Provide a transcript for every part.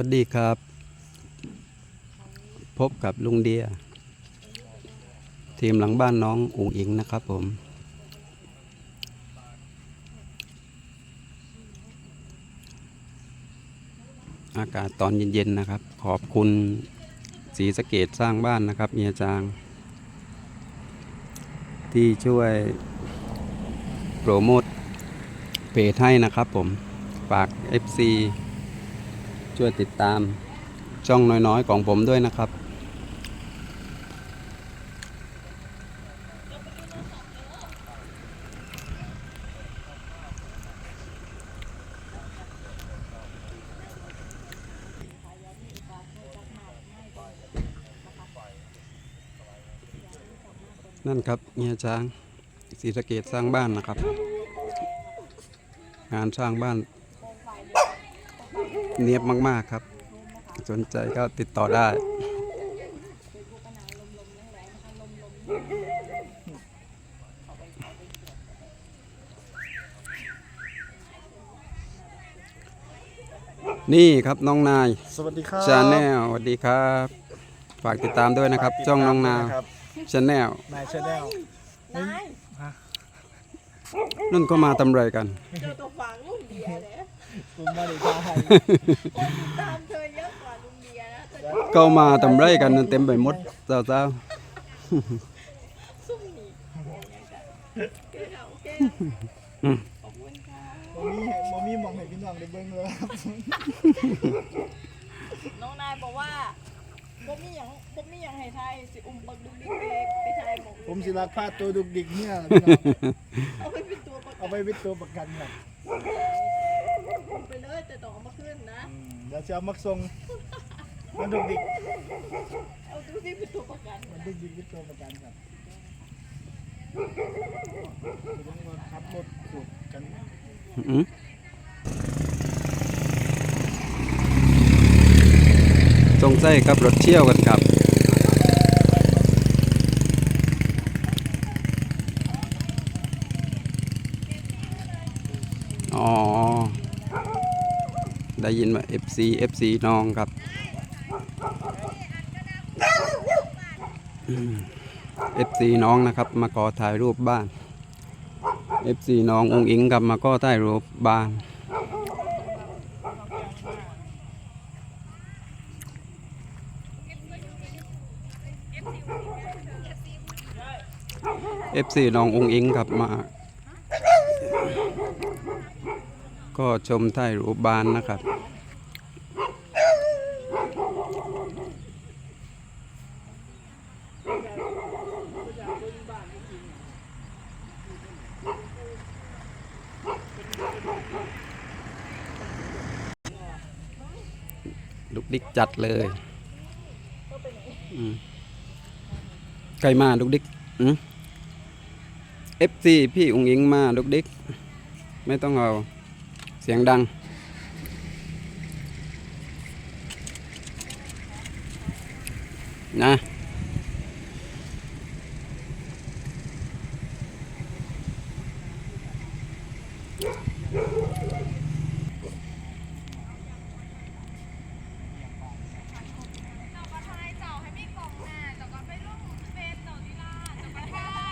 วัสดีครับ พบกับลุงเดีย ทีมหลังบ้านน้องอุ๋งอิงนะครับผม อากาศตอนเย็นๆนะครับ ขอบคุณสีสะเกตสร้างบ้านนะครับเมียจาง ที่ช่วยโปรโมทเพจให้นะครับผมฝาก FC ช่วยติดตามช่องน้อยๆของผมด้วยนะครับ นั่นครับเฮียช้างศรีสะเกดสร้างบ้านนะครับ งานสร้างบ้าน เนียบมากๆครับ สนใจก็ติดต่อได้ นี่ครับน้องนายสวัสดีครับชาแนลสวัสดีครับ ฝากติดตามด้วยนะครับฝากติดช่องน้องตมนาด้วยะครับชาแนลนายชาแนลนายนั่นก็มาทำไรกัน เจอตัวฝังลุงเดียเลย คุณมาดีทายตามเธอเยอะกว่าลุงเดียนะเธอก็มาทำไรกันนั่นเต็มไปหมดเจ้าซุ่มหนีคือเอาโอเคขอบคุณค่ะโมมี่โมมี่มองเห็นพี่น้องได้เบิ้งเลยครับน้องนายบอกว่าบ่มีหยังบ่มีหยังให้ไทยสิอุ้มบักดุกดิกไปไปไทยหมองผมสิรักพาตัวดุกดิกเนี่ยพี่น้องเอาไปเป็นตัวประกัเอานไปเป็นตัวประกันครับ อุ้มไปเลยแต่ต้องเอามาขึ้นนะ อืม เดี๋ยวจะเอามักทรงมันดุกดิกเอาดูที่เป็นตัวประกันมันดุกดิกเป็นตัวประกันครับเดี๋ยวมาขับรถขูดกันอืมสงสัยกับรถเที่ยวกันครับอ๋อ ได้ยินว่า FC FC น้องครับอืม FC น้องนะครับมาขอถ่ายรูปบ้าน FC น้ององค์อิงครับมาก็ถ่ายรูปบ้าน FC น้ององค์อิงครับมา ก็ชมถ่ายรูปบ้านนะครับลุกดิกจัดเลยอืมใครมาลุกดิกเอฟซีพี่อุงอิงมาลุกดิก ไม่ต้องเอา สียงดัง นะ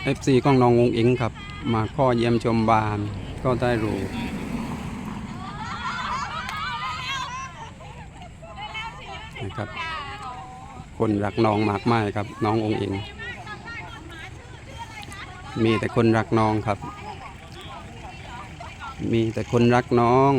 เอฟซีของน้ององอิงครับ มาข้อเยี่ยมชมบานก็ได้รู้ นะครับ คนรักน้องมากมายครับ น้ององค์อิง มีแต่คนรักน้องครับ มีแต่คนรักน้อง